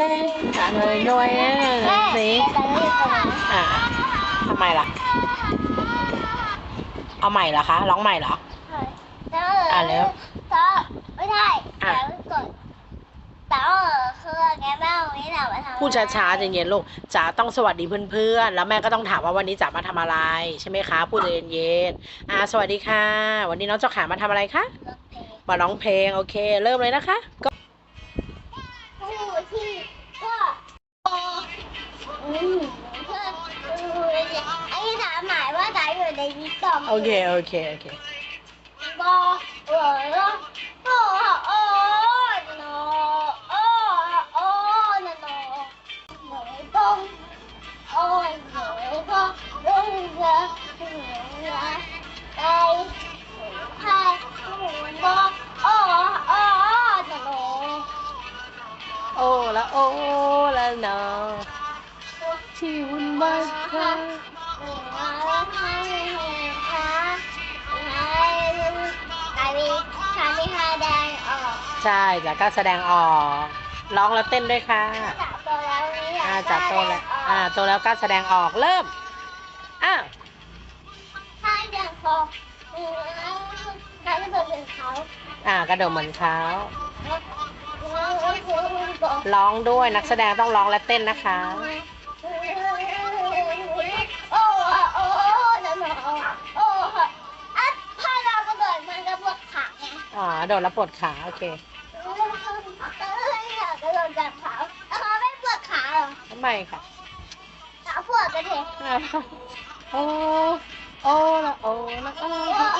อะเลยด้วยสิแต่เราอยู่ตรงนั้นอะทำไมล่ะ เอาใหม่เหรอคะ ร้องใหม่เหรอ อะแล้วไม่ใช่อะแล้วกดต่ว่าคือแกแม่วันนี้เรามาทำพูดช้าๆใจเย็นๆลูกจ๋าต้องสวัสดีเพื่อนๆ แล้วแม่ก็ต้องถามว่าวันนี้จ๋ามาทำอะไรใช่ไหมคะ พูดเย็นๆ อ่า สวัสดีค่ะ วันนี้น้องเจ้าขามาทำอะไรคะ มาร้องเพลง โอเค เริ่มเลยนะคะ ก็ผู้ที่ก็ ว่าจ๋าอยู่ในวิกตอมโอเคโอเคโอเคบอเออโอ้โอ้โนโอ้โอ้โน ใช่จาก็แสดงออกร้องแล้วเต้นด้วยค่ะจับตัวแล้วนี่อ่าจ๋าโตแล้วอ่าโตแล้วก็แสดงออกเริ่มอ้าวถ้าเดินคอเขาจะเปิดเป็นเขาอ่ากระโดดเหมือนเขาร้องด้วยนักแสดงต้องร้องและเต้นนะคะโอ้โอ้นั่นโอ้โอ้อะถ้าเรากระโดดมันก็ปวดขาไงอ๋อโดดแล้วปวดขา โอเค อยากกระโดดจากเขาเขาไม่ปวดขาหรอทำไมค่ะขาปวดกันเถอะ โอ้ โอ้ละโอ้ละโอ้โอ้ละโอ้โอ้